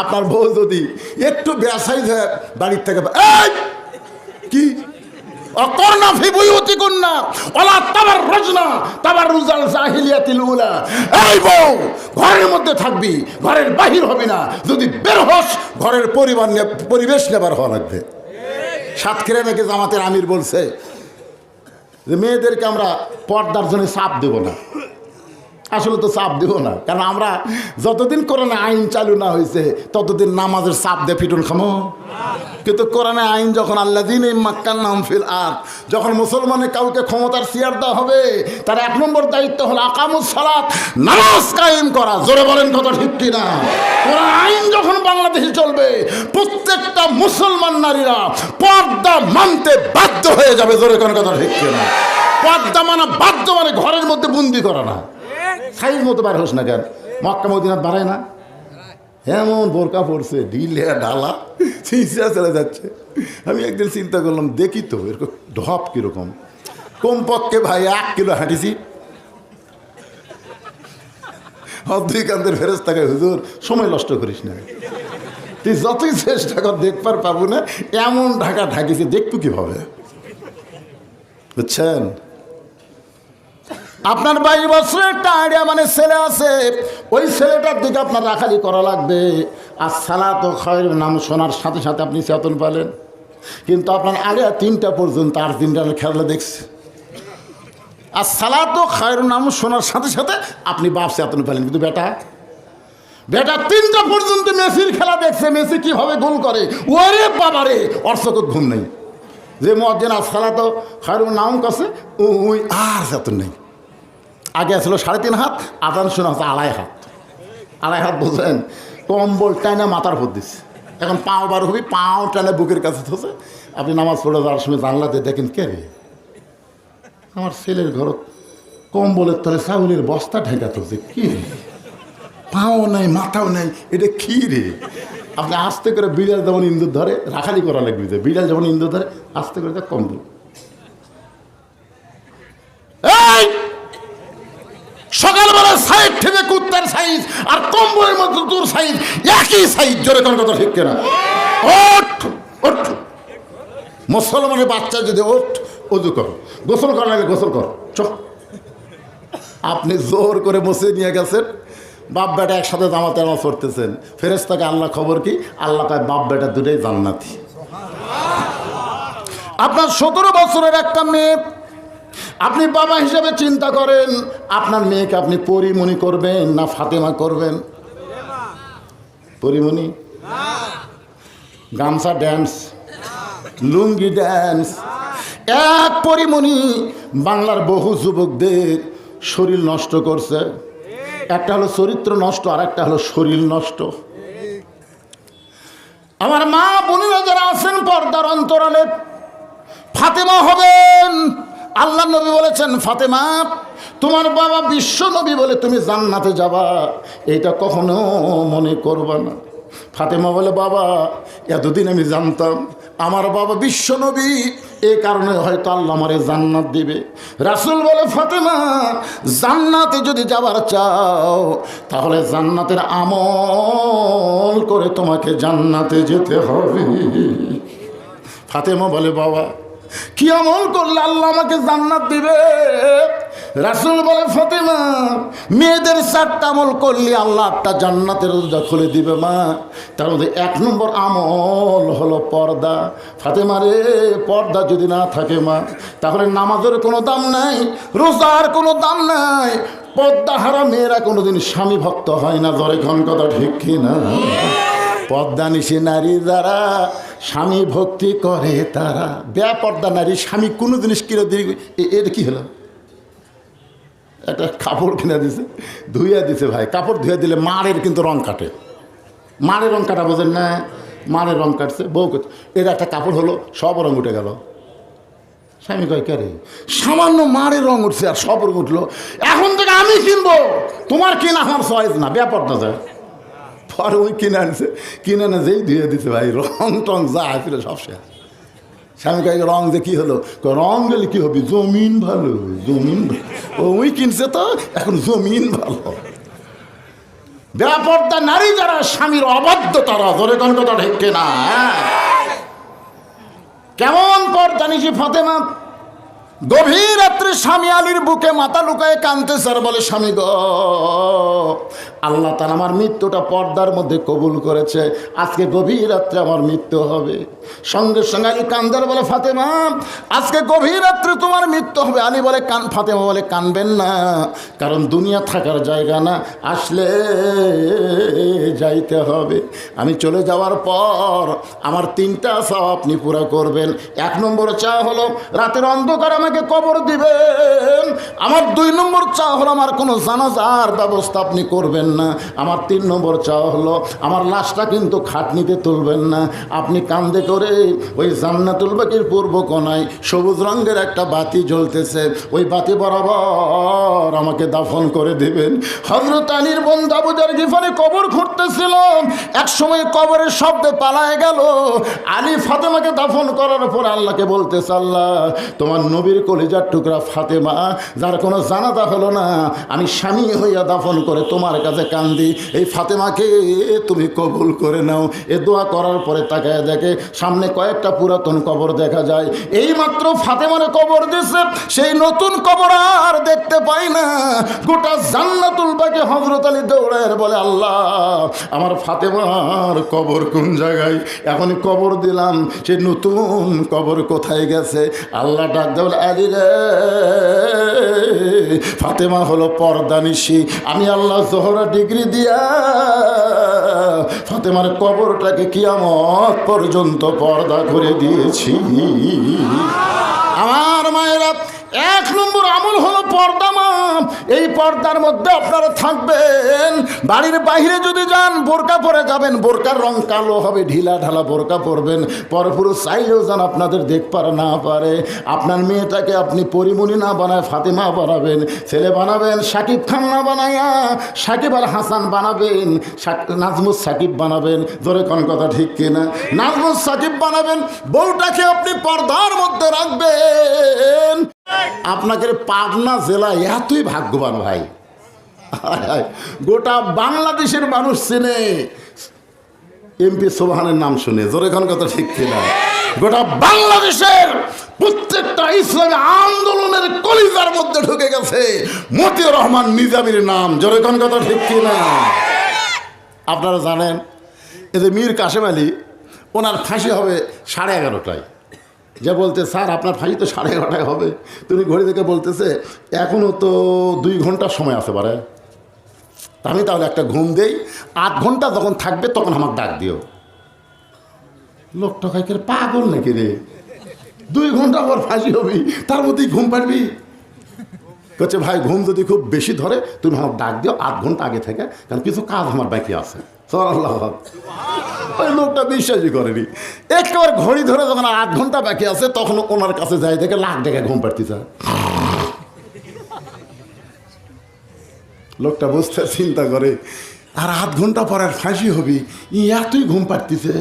আপনার বউ যদি একটু বেসাই দেয়, বাড়ির থেকে! কি? অকর্ণা ঘরের মধ্যে থাকবি, ঘরের না। যদি ঘরের পরিবার পরিবেশ নেবার হওয়া লাগবে। সাতক্ষীরা নাকি জামাতের আমির বলছে যে, মেয়েদেরকে আমরা পর্দার জন্য চাপ দেব না। আসলে তো চাপ দেব না। কারণ আমরা যতদিন কোরআনে আইন চালু না হয়েছে ততদিন নামাজের চাপ দিয়ে ফিটুন খামো। কিন্তু কোরআনে আইন যখন আল্লাহ দিন এই মাক্কার নাম ফিল আর যখন মুসলমানের কাউকে ক্ষমতার চেয়ার দেওয়া হবে, তার এক নম্বর দায়িত্ব হলো আকামুস সালাত, নামাজ কায়েম করা। জোরে বলেন কথা ঠিক কিনা? কোরআন আইন যখন বাংলাদেশে চলবে, প্রত্যেকটা মুসলমান নারীরা পর্দা মানতে বাধ্য হয়ে যাবে। জোরে কোন কথা ঠিক কিনা? পর্দা মানা বাধ্য মানে ঘরের মধ্যে বন্দি করা না। সাইজ মতো বার হোস না কেন? মক্কা মদিনাত বাড়ায় না? এমন বোরকা পড়ছে ঢিলে ঢালা চিঁচা চলে যাচ্ছে। আমি একদিন চিন্তা করলাম, দেখি তো, এরকম ঢপ কীরকম। কমপক্ষে ভাই এক কিলো হাঁটিছি। অদ্রিকান্তের ফেরত থাকে হুজুর, সময় নষ্ট করিস না। তুই যতই চেষ্টা কর, দেখবার পাবো না, এমন ঢাকা ঢাকিছে, দেখব কীভাবে? বুঝছেন? আপনার বাইশ বছরের একটা আইডিয়া মানে ছেলে আছে, ওই ছেলেটার দিকে আপনার রাখালি করা লাগবে। আর সালা তো খয়ের নাম শোনার সাথে সাথে আপনি চেতন পেলেন। কিন্তু আপনার আগে তিনটা পর্যন্ত আর তিনটা খেলা দেখছে। আর সালা তো খয়ের নাম শোনার সাথে সাথে আপনি বাপ চেতন পেলেন। কিন্তু বেটা বেটা, তিনটা পর্যন্ত মেসির খেলা দেখছে, মেসি কীভাবে গোল করে? ওরে বাবারে অর্থক ঘুম নেই। যে মজ্জেন আর তো খয়ের নাম কাছে ওই আর চেতন নেই। আগে আসলো সাড়ে তিন হাত আদান শোনা হচ্ছে আড়াই হাত। আড়াই হাত বুঝলেন? কম্বল টাইনে মাথার উপর দিচ্ছে এখন পাও বার হবি, পাও টানে বুকের কাছে থসে আপনি নামাজ পড়ে যাওয়ার সময় জানলাতে দেখেন কে রে? আমার ছেলের ঘর কম্বলের তলে চাউলের বস্তা ঢেকা থসে কি রে? পাও নাই, মাথাও নাই, এটা কি রে? আপনি আস্তে করে বিড়াল যেমন ইন্দুর ধরে, রাখালি করা লাগবে বিড়াল যেমন ইন্দুর ধরে, আস্তে করে কম্বল এই সাইড থেকে কুত্তার সাইজ আর কম্বলের মধ্যে সাইজ, একই সাইজ। জোরে কোনো কথা ঠিক কেনা? ওঠ ওঠ। মুসলমানের বাচ্চা যদি ওঠ উজু কর। গোসল করা লাগে গোসল কর। চ আপনি জোর করে মুছে নিয়ে গেছেন। বাপ বেটা একসাথে জামাতে নামাজ পড়তেছেন ফেরেস্তাকে আল্লাহ খবর কি? আল্লাহ কয়, বাপ বেটা দুটোই জান্নাতি। আপনার সতেরো বছরের একটা মেয়ে আপনি বাবা হিসাবে চিন্তা করেন, আপনার মেয়েকে আপনি পরিমণি করবেন না ফাতেমা করবেন? পরিমণি? গামছা ড্যান্স লুঙ্গি ড্যান্স এক পরিমণি বাংলার বহু যুবকদের শরীর নষ্ট করছে। একটা হলো চরিত্র নষ্ট আর একটা হলো শরীর নষ্ট। আমার মা বোনেরা যারা আছেন পর্দার অন্তরালে, ফাতেমা হবেন আল্লাহ নবী বলেছেন, ফাতেমা, তোমার বাবা বিশ্ব নবী বলে তুমি জান্নাতে যাবা। এটা কখনো মনে করবা না। ফাতেমা বলে, বাবা, এতদিন আমি জানতাম আমার বাবা বিশ্ব নবী। এই কারণে হয়তো আল্লাহ আমারে জান্নাত দিবে। রাসুল বলে, ফাতেমা, জান্নাতে যদি যাবার চাও, তাহলে জান্নাতের আমল করে তোমাকে জান্নাতে যেতে হবে। ফাতেমা বলে, বাবা কি আমল করলে আল্লাহ আমাকে জান্নাত দিবে? রাসুল বলে, ফতেমা, মেয়েদের চারটা আমল করলে আল্লাহ একটা জান্নাতের রোজা খুলে দিবে মা। তার মধ্যে এক নম্বর আমল হলো পর্দা। ফাতেমা রে, পর্দা যদি না থাকে মা, তাহলে নামাজের কোনো দাম নাই, রোজার কোনো দাম নাই। পর্দা হারা মেয়েরা কোনোদিন স্বামী ভক্ত হয় না। ধরে কথা ঠিক কিনা? পদ্মা নিশি নারী যারা স্বামী ভক্তি করে তারা। বেপর্দা নারী, স্বামী কোনো জিনিস কিনে দিয়ে এটা কি হলো? একটা কাপড় কিনে দিছে, ধুইয়া দিছে ভাই। কাপড় ধুয়ে দিলে মারের কিন্তু রং কাটে। মারের রং কাটা বোঝেন না? মারের রং কাটছে, বউ কাটছে এটা একটা কাপড় হলো, সব রং উঠে গেল। স্বামী কয়, কে সামান্য মারের রং উঠছে আর সব রং উঠল। এখন থেকে আমি কিনবো। তোমার কিনা আমার সয়েজ না। বেপর্দা যায়। পরে ওই কিনে আনছে, কিনে আনে যেই ধুয়ে দিছে ভাই, রং টং যা ছিল সব শেষ। স্বামী কয়, রং যে কি হলো? রং গেলে কি হবে? জমিন ভালো, জমিন ওই কিনছে তো, এখন জমিন ভালো। বেপর্দা নারী যারা, স্বামীর অবাধ্য তারা কোন কথা ঢেকে না হ্যাঁ? কেমন পর্দা নিশি ফাতেমা? গভীর রাত্রে স্বামী আলীর বুকে মাথা লুকায় কানতে স্যার বলে, স্বামী গ আল্লাহ তার আমার মৃত্যুটা পর্দার মধ্যে কবুল করেছে। আজকে গভীর রাত্রে আমার মৃত্যু হবে। সঙ্গে সঙ্গে আলী কান্দার বলে, ফাতেমা, আজকে গভীর রাত্রে তোমার মৃত্যু হবে। আলী বলে, কান ফাতেমা বলে, কানবেন না, কারণ দুনিয়া থাকার জায়গা না, আসলে যাইতে হবে। আমি চলে যাওয়ার পর আমার তিনটা চাও আপনি পুরো করবেন। এক নম্বর চা হলো, রাতের অন্ধকার আমাকে কবর দিবেন। আমার দুই নম্বর চা হলো, আমার কোনো জানাজার ব্যবস্থা আপনি করবেন না। আমার তিন নম্বর চা হলো, আমার লাশটা কিন্তু খাটনিতে তুলবেন না। আপনি কান্দে করে ওই জান্নাতুল বাকির পূর্ব কোনায় সবুজ রঙের একটা বাতি জ্বলতেছে, ওই বাতি বরাবর আমাকে দাফন করে দিবেন। হজরত আলীর বন্ধু আবুজার গিফারে কবর খুঁড়তেছিল। এক সময় কবরের শব্দে পালায় গেল। আলী ফাতেমাকে দাফন করার পর আল্লাহকে বলতেছে, আল্লাহ, তোমার নবীর কলিজার টুকরা ফাতেমা, যার কোনো জানাতা হলো না, আমি স্বামী হইয়া দাফন করে তোমার কাছে কান্দি, এই ফাতেমাকে তুমি কবুল করে নাও। এ দোয়া করার পরে তাকায় দেখে সামনে কয়েকটা পুরাতন কবর দেখা যায়। এই মাত্র ফাতেমারে কবর দিছে, সেই নতুন কবর আর দেখতে পাই না। গোটা জান্নাতুল বাকি হজরত আলী দৌড়ের বলে, আল্লাহ, আমার ফাতেমার কবর কোন জায়গায়? এখন কবর দিলাম, সে নতুন কবর কোথায় গেছে? আল্লাহ ডাক দেওয়াল আলী রে, ফাতেমা হলো পর্দানিশি আমি আল্লাহ জোহরা ডিগ্রি দিয়া ফাতেমার কবরটাকে কিয়ামত পর্যন্ত পর্দা করে দিয়েছি। আমার মায়েরা এক নম্বর আমল হলো পর্দা মাপ। এই পর্দার মধ্যে আপনারা থাকবেন। বাড়ির বাইরে যদি যান, বোরকা পরে যাবেন। বোরকার রং কালো হবে, ঢিলা ঢালা বোরকা পরবেন। পরপুরো চাইলেও যান আপনাদের দেখ পারে না পারে। আপনার মেয়েটাকে আপনি পরিমণি না বানায় ফাতেমা বানাবেন, ছেলে বানাবেন, সাকিব খান না বানাইয়া সাকিব আর হাসান বানাবেন নাজমুস সাকিব বানাবেন। ধরে কোন কথা ঠিক কিনা? নাজমুস সাকিব বানাবেন। বউটাকে আপনি পর্দার মধ্যে রাখবেন। আপনাকে পাবনা জেলা এতই ভাগ্যবান ভাই। গোটা বাংলাদেশের মানুষ চেনে। এমপি সোহানের নাম শুনে, জোরে কোন কথা ঠিক কিনা? গোটা বাংলাদেশের প্রত্যেকটা ইসলামী আন্দোলনের কলিজার মধ্যে ঢুকে গেছে। মতিউর রহমান নিজামির নাম, জোরে কোন কথা ঠিক কিনা? আপনারা জানেন যে মীর কাশেম আলী, ওনার ফাঁসি হবে সাড়ে এগারোটায়। যে বলতে, স্যার, আপনার ফাঁসি তো সাড়ে এগারোটায় হবে। তুমি ঘড়ি থেকে বলতেছে এখনও তো দুই ঘণ্টার সময় আছে পারে আমি তাহলে একটা ঘুম দেই, আধ ঘণ্টা যখন থাকবে তখন আমার ডাক দিও। লোকটা কাইকের পাগল নাকি রে? দুই ঘণ্টা পর ফাঁসি হবি, তার মধ্যেই ঘুম পারবি বলছে ভাই, ঘুম যদি খুব বেশি ধরে, তুমি আমার ডাক দিও, আধ ঘণ্টা আগে থেকে, কারণ কিছু কাজ আমার বাকি আছে। ওই লোকটা বিশ্বাসই করেনি। একেবারে ঘড়ি ধরে যখন আধ ঘণ্টা বাকি আছে, তখন ওনার কাছে যাই দেখে লাখ টাকা ঘুম পাড়তিছে। লোকটা বুঝতে চিন্তা করে, আর আধ ঘণ্টা পর আর ফাঁসি হবি এতই ঘুম পাড়তিছে।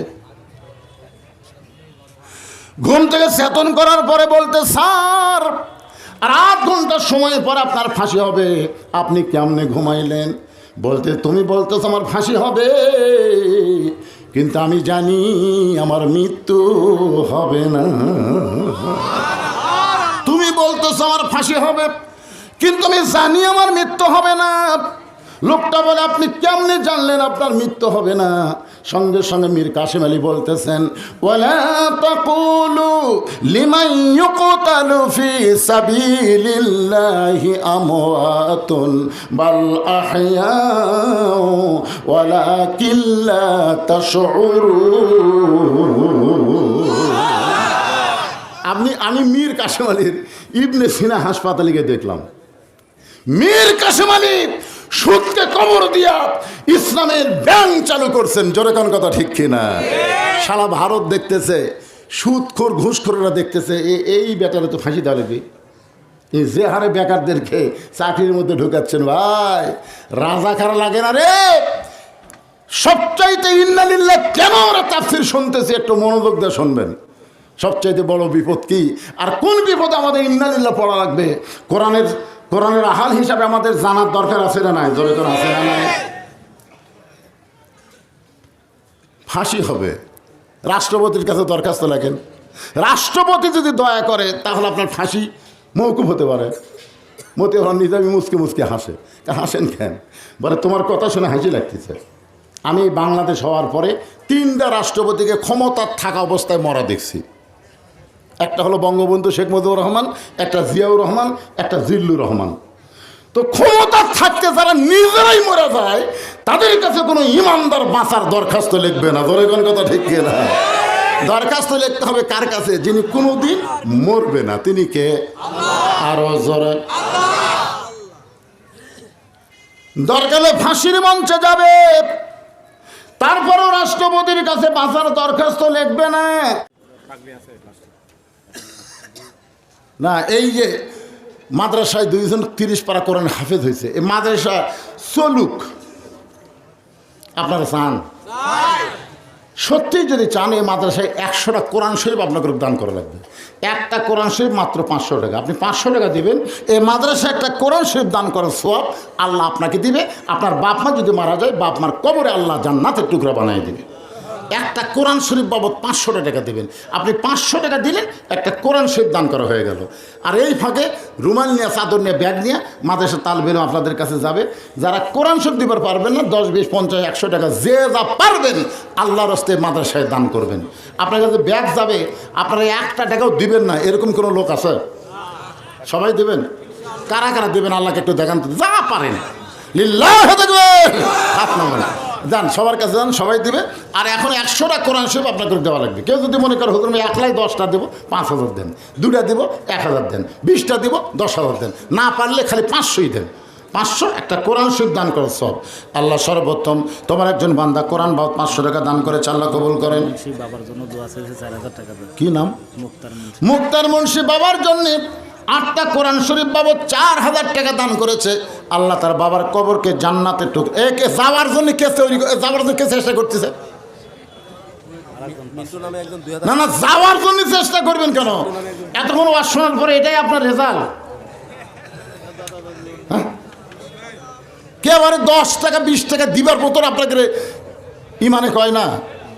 ঘুম থেকে চেতন করার পরে বলতে, স্যার, আর আধ ঘণ্টার সময় পর আপনার ফাঁসি হবে। আপনি কেমনে ঘুমাইলেন? বলতে তুমি বলতেছো আমার ফাঁসি হবে, কিন্তু আমি জানি আমার মৃত্যু হবে না। তুমি বলতেছ আমার ফাঁসি হবে, কিন্তু আমি জানি আমার মৃত্যু হবে না। লোকটা বলে, আপনি কেমনে জানলেন আপনার মৃত্যু হবে না? সঙ্গে সঙ্গে মীর কাশিম আলী বলতেছেন আপনি, আমি মীর কাশেম আলীর ইবনে সিনা হাসপাতালে গিয়ে দেখলাম। মীর কাশেম আলী সুদকে কবর দিয়া ইসলামের ব্যাংক চালু করছেন। জোরে কোন কথা ঠিক কিনা? সারা ভারত দেখতেছে সুদখোর ঘুষখোররা দেখতেছে এই বেটারে তো ফাঁসি দেওয়া লাগবে। এই যে হারে বেকারদেরকে চাকরির মধ্যে ঢুকাচ্ছেন, ভাই, রাজা খারা লাগে না রে? সবচাইতে ইন্নালিল্লাহ কেন ওরা তাফসির শুনতেছে, একটু মনোযোগ দিয়ে শুনবেন। সবচাইতে বড় বিপদ কি? আর কোন বিপদ আমাদের ইন্নালিল্লাহ পড়া লাগবে? কোরআনের কোরআনের আহাল হিসাবে আমাদের জানার দরকার আছে না নাই? জোরে তোর আছে না নাই? ফাঁসি হবে। রাষ্ট্রপতির কাছে দরখাস্ত লেখেন। রাষ্ট্রপতি যদি দয়া করে, তাহলে আপনার ফাঁসি মৌকুব হতে পারে। মতে হন নিজামি মুসকে মুসকে হাসে। হাসেন কেন? বলে, তোমার কথা শুনে হাসি লাগতেছে। আমি বাংলাদেশ হওয়ার পরে তিনটা রাষ্ট্রপতিকে ক্ষমতার থাকা অবস্থায় মরা দেখছি। একটা হলো বঙ্গবন্ধু শেখ মুজিবুর রহমান, একটা জিয়াউর রহমান, একটা জিল্লুর রহমান। তো ক্ষমতা থাকতে যারা নিজেরাই মরে যায়, তাদের কাছে কোনো ইমানদার বাঁচার দরখাস্ত লিখবে না। ধরে কোন কথা ঠিক না দরখাস্ত লিখতে হবে কার কাছে? যিনি কোনোদিন মরবে না, তিনি কে? আরও জোরে। দরকার ফাঁসির মঞ্চে যাবে। তারপরেও রাষ্ট্রপতির কাছে বাঁচার দরখাস্ত লিখবে না। না, এই যে মাদ্রাসায় দুইজন তিরিশ পারা কোরআন হাফেজ হয়েছে, এই মাদ্রাসা চলুক। আপনারা চান? সত্যি যদি চান, এই মাদ্রাসায় একশোটা কোরআন শরীফ আপনাকে দান করা লাগবে। একটা কোরআন শরীফ মাত্র পাঁচশো টাকা। আপনি পাঁচশো টাকা দেবেন, এই মাদ্রাসায় একটা কোরআন শরীফ দান করার সব আল্লাহ আপনাকে দিবে। আপনার বাপ মা যদি মারা যায়, বাপ মার কবরে আল্লাহ জান্নাতের টুকরা বানিয়ে দিবে। একটা কোরআন শরীফ বাবদ পাঁচশো টাকা দেবেন। আপনি পাঁচশো টাকা দিলেন একটা কোরআন শরীফ দান করা হয়ে গেল। আর এই ফাঁকে রুমাল নিয়ে চাদর নিয়ে ব্যাগ নিয়ে মাদ্রাসা তাল বেরো আপনাদের কাছে যাবে। যারা কোরআন শরীফ দিবার পারবেন না, দশ, বিশ, পঞ্চাশ, একশো টাকা যে যা পারবেন আল্লাহর হস্তে মাদ্রাসায় দান করবেন। আপনার কাছে ব্যাগ যাবে, আপনারা একটা টাকাও দিবেন না, এরকম কোনো লোক আছে? সবাই দেবেন? কারা কারা দেবেন? আল্লাহকে একটু দেখান যা পারেন। লিল্লাহ হাত নামান যান সবার কাছে যান সবাই দিবে। আর এখন একশোটা কোরআন শরীফ আপনাকে দেওয়া লাগবে। কেউ যদি মনে করে হুজুর আমি একলাই দশটা দেবো পাঁচ হাজার দেন। দুটা দেবো এক হাজার দেন। বিশটা দেবো দশ হাজার দেন। না পারলে খালি পাঁচশোই দেন। পাঁচশো একটা কোরআন শরীফ দান করো সব। আল্লাহ সর্বোত্তম তোমার একজন বান্দা কোরআন বাবদ পাঁচশো টাকা দান করে আল্লাহ কবুল করেন। বাবার জন্য কি নাম? মুক্তার মুক্তার মুন্সি বাবার জন্য আটটা কোরআন শরীফ বাবদ চার হাজার টাকা দান করেছে। আল্লাহ তার বাবার কবরকে জান্নাতে টুক একে যাওয়ার জন্য কে তৈরি যাওয়ার জন্য কে চেষ্টা করতেছে? না না, যাওয়ার জন্য চেষ্টা করবেন কেন? এতক্ষণ ওয়াজ শোনার পরে এটাই আপনার রেজাল্ট। কে আবার দশ টাকা, বিশ টাকা দিবার মতন আপনাকে ইমানে কয় না?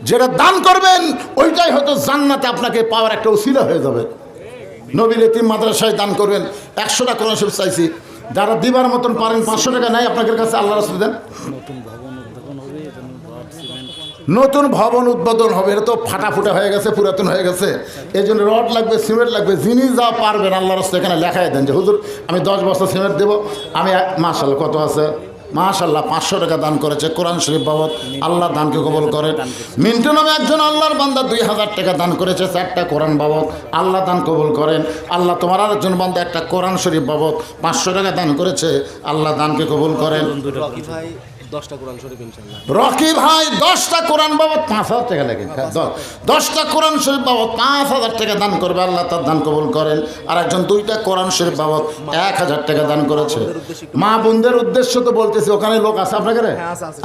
যেটা দান করবেন, ওইটাই হয়তো জান্নাতে আপনাকে পাওয়ার একটা উসিলা হয়ে যাবে। নবীল এতিম মাদ্রাসায় দান করবেন। একশোটা কোরআন শরীফ চাইছি। যারা দিবার মতন পারেন, পাঁচশো টাকা নেয় আপনাদের কাছে আল্লাহ রসুল দেন। নতুন ভবন উদ্বোধন হবে, এটা তো ফাটাফুটা হয়ে গেছে, পুরাতন হয়ে গেছে। এই জন্য রড লাগবে, সিমেন্ট লাগবে, যিনি যা পারবেন আল্লাহ রস্তে এখানে লেখাই দেন যে, হুজুর, আমি দশ বস্তা সিমেন্ট দেবো, আমি মাসাল কত আছে? মাশাল্লাহ পাঁচশো টাকা দান করেছে কোরআন শরীফ বাবদ। আল্লাহ দানকে কবল করেন মিন্টু নামে একজন আল্লাহর বান্দা দুই হাজার টাকা দান করেছে চারটা কোরআন বাবদ। আল্লাহ দান কবুল করেন। আল্লাহ তোমার আর একজন বান্দা একটা কোরআন শরীফ বাবদ পাঁচশো টাকা দান করেছে আল্লাহ দানকে কবুল করেন। দশটা কোরআন শরীফ ইনশাল্লাহ রকি ভাই দশটা কোরআন বাবদ পাঁচ হাজার টাকা লাগে। দশটা কোরআন শরীফ বাবদ পাঁচ হাজার টাকা দান করবে আল্লাহ তার দান কবুল করেন। আর একজন দুইটা কোরআন শরীফ বাবদ এক হাজার টাকা দান করেছে। মা বোনদের উদ্দেশ্য তো বলতেছি ওখানে লোক আছে আপনাকে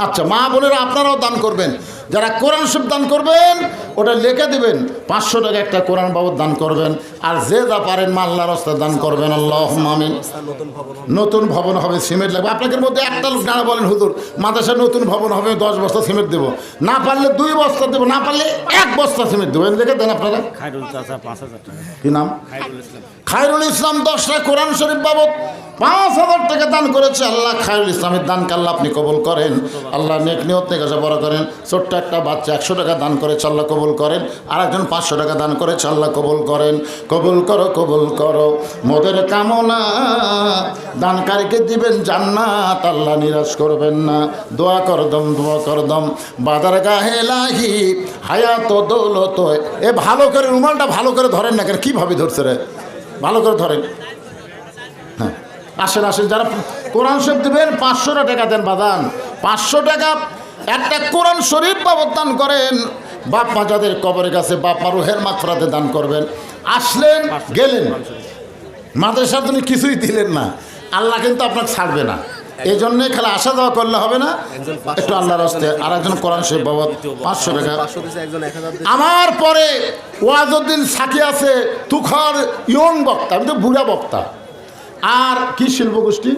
আচ্ছা মা বোনেরা আপনারাও দান করবেন। যারা কোরআন শরীফ দান করবেন ওটা লিখে দিবেন। পাঁচশো টাকা একটা কোরআন বাবদ দান করবেন। আর যে যা পারেন মা আল্লাহ রাস্তায় দান করবেন। আল্লাহ আমিন। নতুন ভবন নতুন ভবন হবে সিমেন্ট লাগবে। আপনাদের মধ্যে একটা লোক দাঁড়া বলেন হুজুর। মাদ্রাসায় নতুন ভবন হবে দশ বস্তা সিমেন্ট দেবো। না পারলে দুই বস্তা দেবো না পারলে এক বস্তা সিমেন্ট দেবো। দেখে দেন আপনারা। পাঁচ হাজার টাকা। কি নাম? খায়রুল ইসলাম। দশটা কোরআন শরীফ বাবদ পাঁচ হাজার টাকা দান করেছে আল্লাহ খায়রুল ইসলামের দান আল্লাহ আপনি কবুল করেন। আল্লাহ নেক নিয়ত থেকে বড় করেন। ছোট্ট একটা বাচ্চা একশো টাকা দান করেছে আল্লাহ কবুল করেন। আর একজন পাঁচশো টাকা দান করেছে আল্লাহ কবুল করেন। কবুল করো কবুল করো। মোদের কামনা দানকারীকে দিবেন জান্নাত আল্লাহ নিরাশ করবেন না। দোয়া কর দম দোয়া কর দম বাদার গাহে লাহি হায়াত দৌলত। এ ভালো করে রুমালটা ভালো করে ধরেন না কেন? কীভাবে ধরছে রে? ভালো করে ধরেন। আসেন আসেন যারা কোরআন শরীফ দেবেন পাঁচশো টাকা দেন বাদান। পাঁচশো টাকা একটা কোরআন শরীফ বাবদ দান করেন বাপ মা যাদের কবরের কাছে বাপ মা রুহের মাত্রাতে দান করবেন। আসলেন গেলেন। মাদ্রাসার জন্য কিছুই দিলেন না। আল্লাহ কিন্তু আপনাকে ছাড়বে না। এই জন্যে খালি আসা যাওয়া করলে হবে না। একটু আল্লাহর রাস্তে আর একজন কোরআন শরীফ বাবদ পাঁচশো টাকা। আমার পরে ওয়াজউদ্দিন সাথী আছে তুখর ইয়ং বক্তা আমি তো বুড়া বক্তা। আর কি শিল্প গোষ্ঠী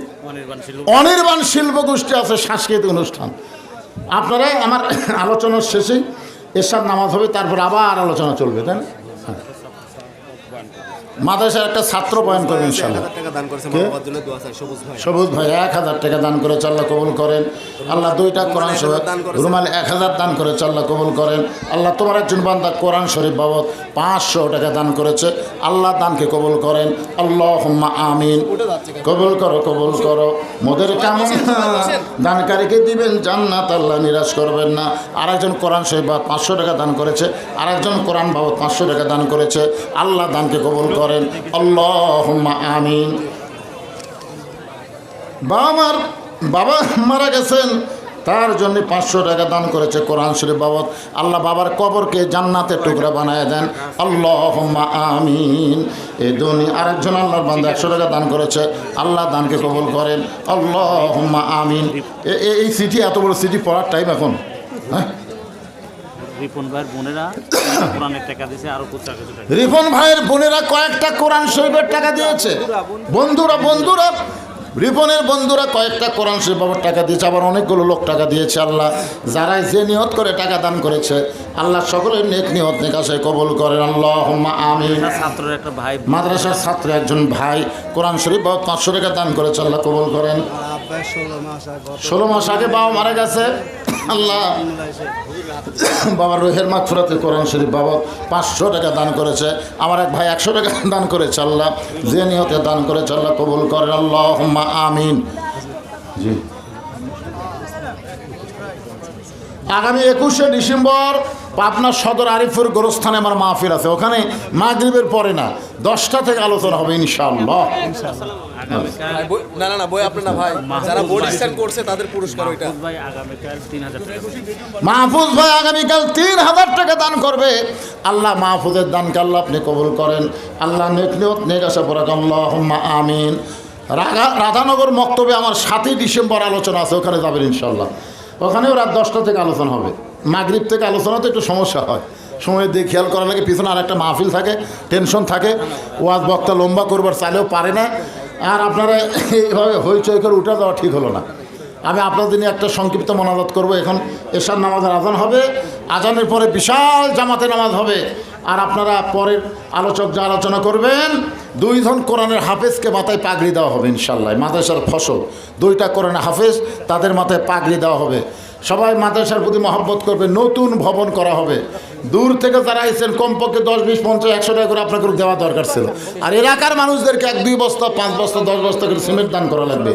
অনির্বাণ শিল্প গোষ্ঠী আছে সাংস্কৃতিক অনুষ্ঠান। আপনারা আমার আলোচনার শেষেই এসব নামাজ হবে তারপর আবার আলোচনা চলবে তাই না। মাদ্রাসার একটা ছাত্র বয়ান করবে এক ইনশাল্লাহ হাজার টাকা দান করেছে মা কে? বাবার জন্য দোয়া চাই সবুজ ভাই। এক হাজার টাকা দান করে আল্লাহ কবুল করেন। আল্লাহ দুইটা কোরআন শরীফ রুমাল এক হাজার দান করে আল্লাহ কবুল করেন। আল্লাহ তোমার একজন বান্দা কোরআন শরীফ বাবদ পাঁচশো টাকা দান করেছে। আল্লাহ দানকে কবুল করেন। আল্লাহ আমিন। কবুল করো কবুল করো। মোদের কেমন দানকারীকে দিবেন জান্নাত আল্লাহ নিরাশ করবেন না। আরেকজন কোরআন শরীফ বাবদ পাঁচশো টাকা দান করেছে। আরেকজন কোরআন বাবদ পাঁচশো টাকা দান করেছে। আল্লাহ দানকে কবুল করেন আল্লাহ আমিন। বাবা মার বাবা মারা গেছেন, তার জন্য পাঁচশো টাকা দান করেছে কোরআন শরীফ বাবদ। আল্লাহ বাবার কবরকে জান্নাতের টুকরা বানায় দেন। আল্লাহ আমিন। এই দুনি আরেকজন আল্লাহর বান্ধব একশো টাকা দান করেছে। আল্লাহ দানকে কবুল করেন। আল্লাহ আমিন। এই সিটি এত বড় সিটি পড়ার টাইম এখন? হ্যাঁ? রিপন ভাইয়ের বোনেরা কোরআনের টাকা দিয়েছে আরও রিপন ভাইয়ের বোনেরা কয়েকটা কোরআন শরীফের টাকা দিয়েছে। বন্ধুরা বন্ধুরা রিপনের বন্ধুরা কয়েকটা কোরআন শরীফ বাবার টাকা দিয়েছে আবার অনেকগুলো লোক টাকা দিয়েছে আল্লাহ যারাই যে নিয়ত করে টাকা দান করেছে আল্লাহ সকলের নেক নিয়ত নিকাশে কবুল করেন আল্লাহ আমিন। একটা ছাত্রের একটা ভাই মাদ্রাসার ছাত্র একজন ভাই কোরআন শরীফ বাবা পাঁচশো টাকা দান করেছে আল্লাহ কবুল করেন। ষোলো মাস আগে বাবা মারা গেছে। আল্লাহ। বাবার রোহের মাগফিরাতে কোরআন শরীফ বাবা পাঁচশো টাকা দান করেছে। আমার এক ভাই একশো টাকা দান করেছে আল্লাহ। যে নিহতে দান করেছে আল্লাহ কবুল করেন আল্লাহ আমিন। জি। আগামী একুশে ডিসেম্বর পাবনা সদর আরিফুর গোরস্থানে আমার মাহফিল আছে। ওখানে মাগরিবের পরে না দশটা থেকে আলোচনা হবে ইনশাআল্লাহ। আগামীকাল ভাই, বই- না না না বই আপনি না ভাই। যারা বোর্ড স্ট্যান্ড করছে তাদের পুরস্কার ওইটা। মাহফুজ ভাই আগামীকাল তিন হাজার টাকা দান করবে। আল্লাহ মাহফুজের দানকে আল্লাহ আপনি কবুল করেন। আল্লাহ নেক নিয়ত নেক আসা পরাক আল্লাহ আমিন। রাধা রাধানগর মক্তবে আমার সাতই ডিসেম্বর আলোচনা আছে ওখানে যাবেন ইনশাল্লাহ ওখানেও রাত দশটা থেকে আলোচনা হবে। মাগরিব থেকে আলোচনাতে একটু সমস্যা হয়। সময় দিয়ে খেয়াল করা লাগে, পিছনে আর একটা মাহফিল থাকে টেনশন থাকে। ওয়াজ বক্তা লম্বা করবার চাইলেও পারে না। আর আপনারা এইভাবে হইচই করে উঠে দেওয়া ঠিক হলো না। আমি আপনাদের নিয়ে একটা সংক্ষিপ্ত মনাজাত করব। এখন এশার নামাজের আজান হবে। আজানের পরে বিশাল জামাতে নামাজ হবে। আর আপনারা পরের আলোচক যা আলোচনা করবেন, দুইজন কোরআনের হাফেজকে মাথায় পাগড়ি দেওয়া হবে ইনশাল্লাহ। মাদ্রাসার ফসল, দুইটা কোরআনের হাফেজ, তাদের মাথায় পাগড়ি দেওয়া হবে। সবাই মাদ্রাসার প্রতি মহব্বত করবে, নতুন ভবন করা হবে। দূর থেকে যারা এসেছেন কমপক্ষে দশ, বিশ, পঞ্চাশ, একশো টাকা করে আপনাকে দেওয়া দরকার ছিল। আর এলাকার মানুষদেরকে এক, দুই বস্তা, পাঁচ বস্তা, দশ বস্তা করে সিমেন্ট দান করা লাগবে।